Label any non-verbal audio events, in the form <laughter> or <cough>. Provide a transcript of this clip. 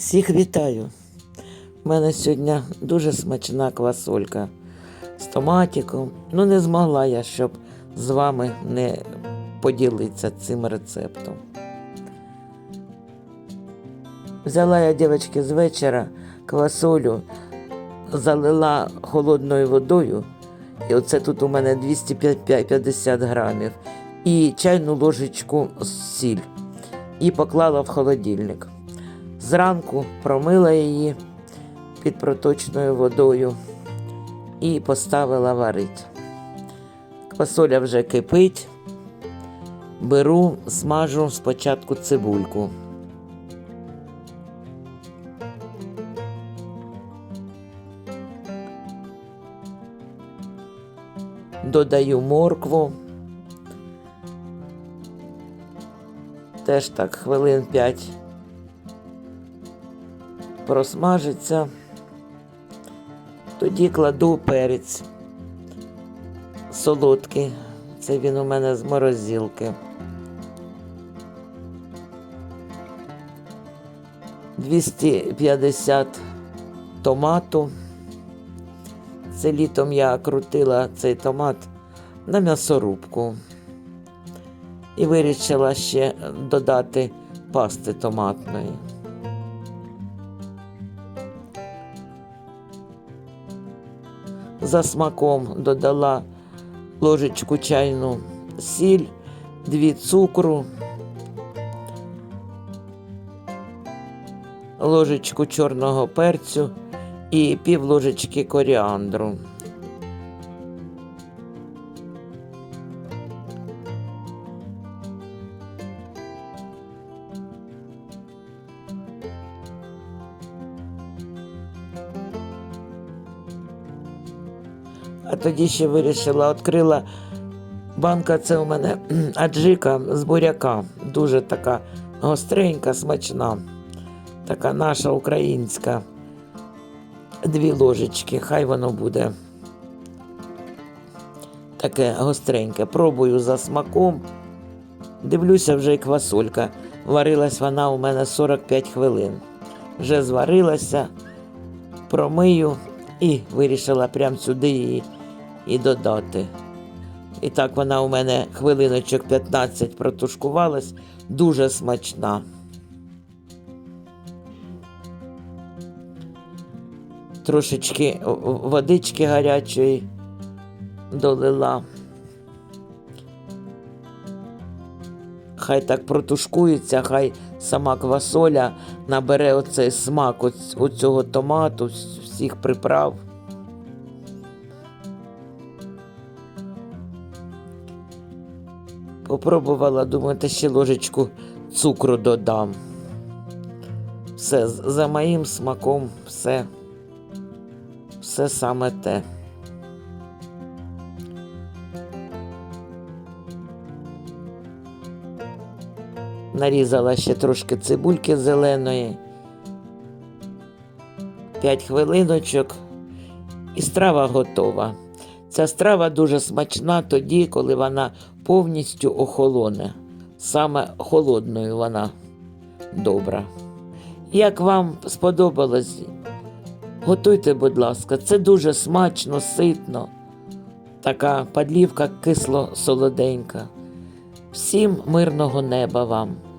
Всіх вітаю! У мене сьогодні дуже смачна квасолька з томатиком. Ну, не змогла я, щоб з вами не поділитися цим рецептом. Взяла я, дівчатки, з вечора квасолю, залила холодною водою, і оце тут у мене 250 грамів, і чайну ложечку сіль, і поклала в холодильник. Зранку промила її під проточною водою і поставила варити. Квасоля вже кипить. Беру, смажу спочатку цибульку. Додаю моркву. Теж так хвилин 5 просмажиться. Тоді кладу перець солодкий. Це він у мене з морозилки. 250 томату. Це літом я крутила цей томат на м'ясорубку. І вирішила ще додати пасти томатної. За смаком додала ложечку чайну сіль, дві цукру, ложечку чорного перцю і пів ложечки коріандру. А тоді ще вирішила, відкрила банка, це у мене <clears throat> аджика з буряка. Дуже така гостренька, смачна. Така наша українська. Дві ложечки, хай воно буде. Таке гостреньке. Пробую за смаком. Дивлюся, вже і квасолька. Варилась вона у мене 45 хвилин. Вже зварилася, промию і вирішила прямо сюди її і додати. І так вона у мене хвилиночок 15 протушкувалась, дуже смачна. Трошечки водички гарячої долила. Хай так протушкується, хай сама квасоля набере оцей смак оць- оцього томату, всіх приправ. Попробувала, думаю, та ще ложечку цукру додам. Все, за моїм смаком все, все саме те. Нарізала ще трошки цибульки зеленої. 5 хвилиночок і страва готова. Ця страва дуже смачна тоді, коли вона повністю охолоне. Саме холодною вона добра. Як вам сподобалось, готуйте, будь ласка, це дуже смачно, ситно. Така подлівка кисло-солоденька. Всім мирного неба вам!